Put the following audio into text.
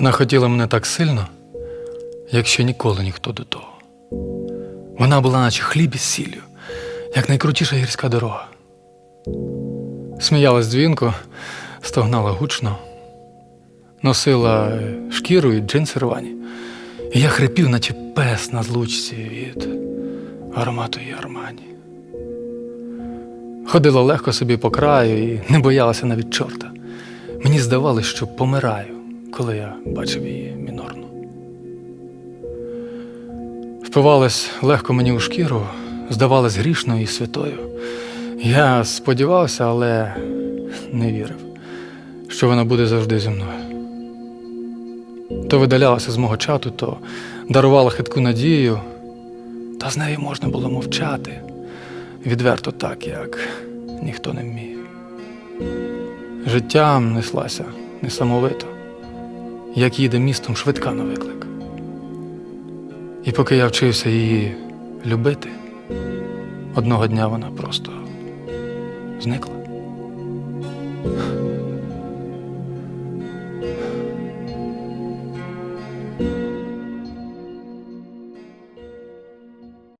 Вона хотіла мене так сильно, як ще ніколи ніхто до того. Вона була, наче хліб із сіллю, як найкрутіша гірська дорога. Сміялась дзвінко, стогнала гучно, носила шкіру і джинси рвані. І я хрипів, наче пес на злучці від аромату її армані. Ходила легко собі по краю і не боялася навіть чорта. Мені здавалось, що помираю, коли я бачив її мінорну. Впивалась легко мені у шкіру, здавалась грішною і святою. Я сподівався, але не вірив, що вона буде завжди зі мною. То видалялася з мого чату, то дарувала хитку надію, та з нею можна було мовчати відверто так, як ніхто не вміє. Життям неслася несамовито, як їде містом швидка на виклик. І поки я вчився її любити, одного дня вона просто зникла.